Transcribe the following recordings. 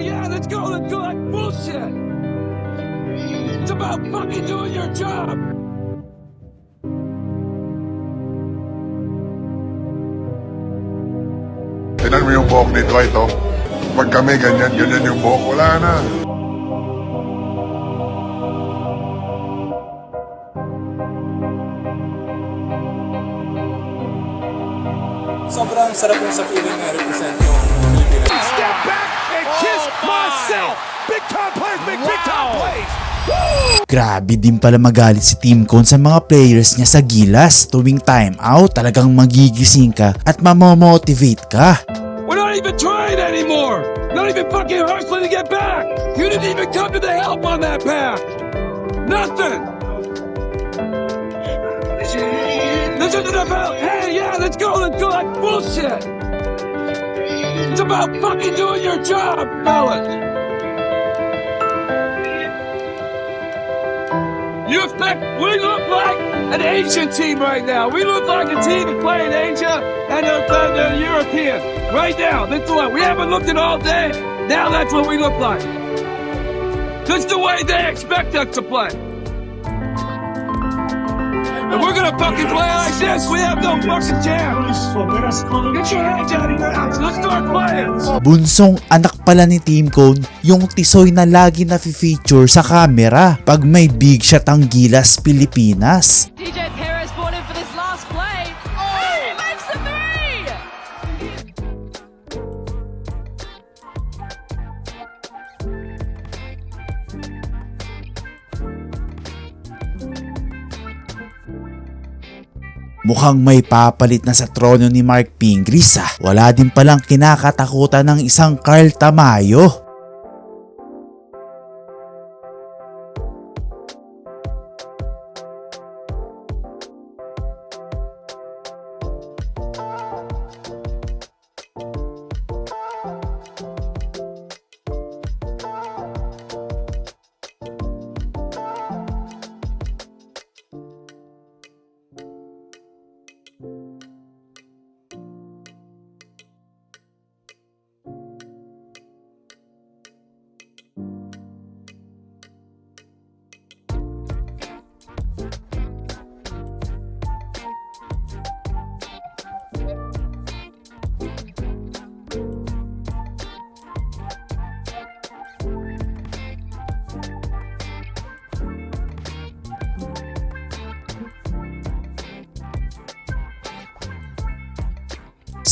yeah, let's go, let's go. That's bullshit. It's about fucking doing your job. Tinan mo yung buhok ni Dwight, oh. Pag kami ganyan, ganyan yung buhok, wala na. Sobrang sarap yung sa feeling na represent yung Pilipinas. Step back kiss myself. Big time plays make big time plays. Grabe din pala magalit si Team Cone sa mga players niya sa gilas tuwing time out talagang magigising ka at mamomotivate ka. We're not even trying anymore. Not even fucking hustling to get back. You didn't even come to the help on that path. Nothing. This isn't about, hey, yeah, let's go, let's go. That's bullshit. It's about fucking doing your job, fellas. You expect we look like an Asian team right now. We look like a team playing Asia and the, the, the European. Right now, that's what we haven't looked at all day. Now that's what we look like. That's the way they expect us to play. And we're gonna fucking play like this. We have no fucking chance. Get your hands out of your house. Let's start playing. Bunsong anak pala ni Team Cone yung tisoy na lagi na feature sa camera pag may big shot ang gilas Pilipinas. DJ Perez brought in for this last play. Mukhang may papalit na sa trono ni Mark Pingris ah. Wala din palang kinakatakutan ng isang Carl Tamayo.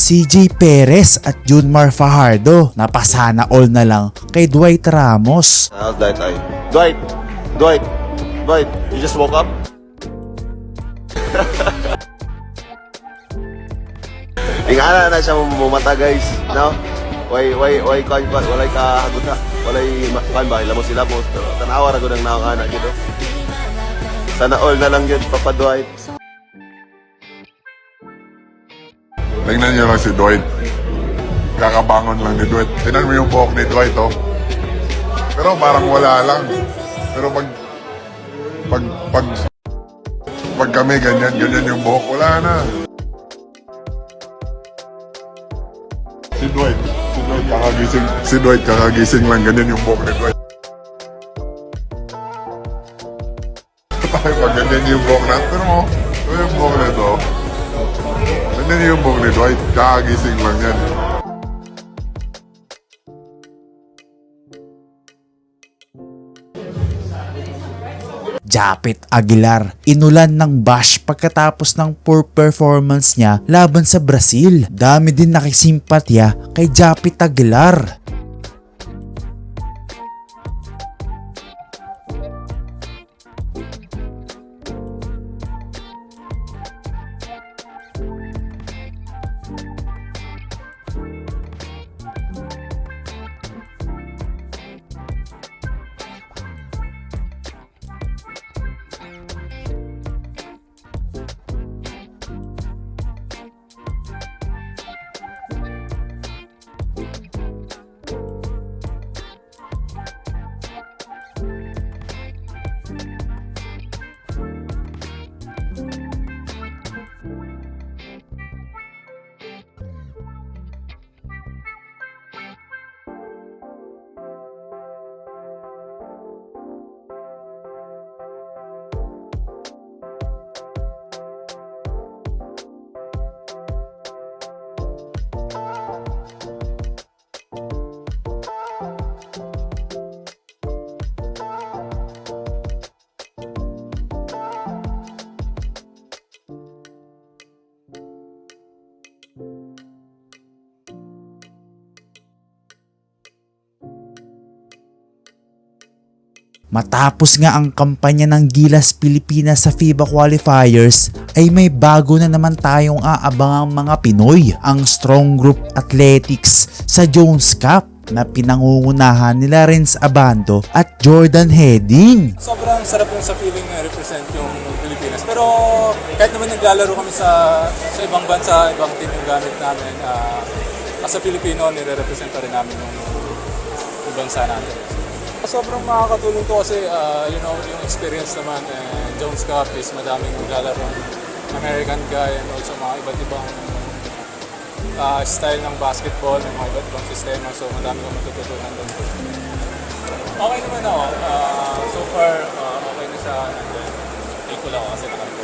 CJ Perez at Junmar Fajardo napasana all na lang kay Dwight Ramos. How's that? Dwight! Dwight! Dwight! You just woke up? Ingana na siya mumata guys, no? Why why why kan ba walay ka haguta, walay kan ba ilamos sila mo. Tanawa ra gud ang naong ana gid. oh. Sana all na lang yun, Papa Dwight. Tingnan niyo lang si Dwight. Kakabangon lang ni Dwight. Tingnan mo yung buhok ni Dwight, oh. Pero parang wala lang. Pero pag... Pag... Pag... Pag kami ganyan, ganyan yung buhok, wala na. Si Dwight. Si Dwight kakagising. Si Dwight kakagising lang, ganyan yung buhok ni Dwight. pag ganyan yung buhok na, pero mo, ito yung buhok nito. Ganyan yung buhok ni Dwight, kakagising lang yan. Japet Aguilar, inulan ng bash pagkatapos ng poor performance niya laban sa Brazil. Dami din nakisimpatya kay Japet Aguilar. Matapos nga ang kampanya ng Gilas Pilipinas sa FIBA qualifiers ay may bago na naman tayong aabangang mga Pinoy ang Strong Group Athletics sa Jones Cup na pinangungunahan nila Renz Abando at Jordan Heading. Sobrang sarap yung sa feeling na represent yung Pilipinas. Pero kahit naman naglalaro kami sa sa ibang bansa, ibang team yung gamit namin, ah, as a Filipino, nire-represent pa rin namin yung, yung bansa natin. Sobrang makakatulong to kasi, ah, you know, yung experience naman, eh, Jones Cup is madaming naglalaro American guy and also mga iba't ibang ah, style ng basketball, ng mga iba't ibang sistema. So madami kang matututunan doon. Okay naman ako. Ah, so far, ah, okay na. And then, thankful ako kasi nakarecover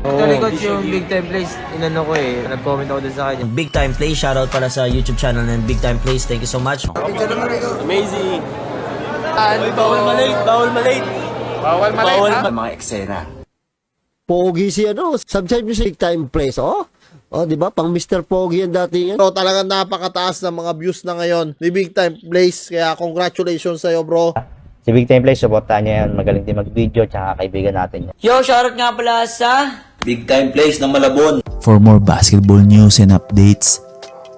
ako. Actually, coach, yung big time plays, inano ko eh. Nag-comment ako dun sa kanya. Big Time Plays, shoutout pala sa YouTube channel ng Big Time Plays. Thank you so much. Amazing! bawal malate, bawal malate. Bawal malate, bawal Mga eksena. Pogi si ano, subscribe nyo sa Big Time Place, oh. Oh, di ba? Pang Mr. Pogi yan dati yan. So, talagang napakataas ng mga views na ngayon ni Big Time Place. Kaya congratulations sa'yo, bro. Si Big Time Play, supportahan niya yan. Magaling din mag-video, tsaka kaibigan natin yan. Yo, shoutout nga pala sa... Big Time Plays ng Malabon. For more basketball news and updates,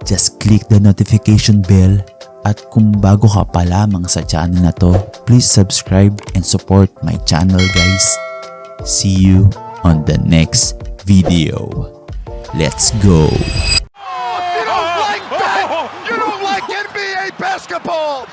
just click the notification bell at kung bago ka pa lamang sa channel na to, please subscribe and support my channel guys. See you on the next video. Let's go! You don't like that? You don't like NBA basketball?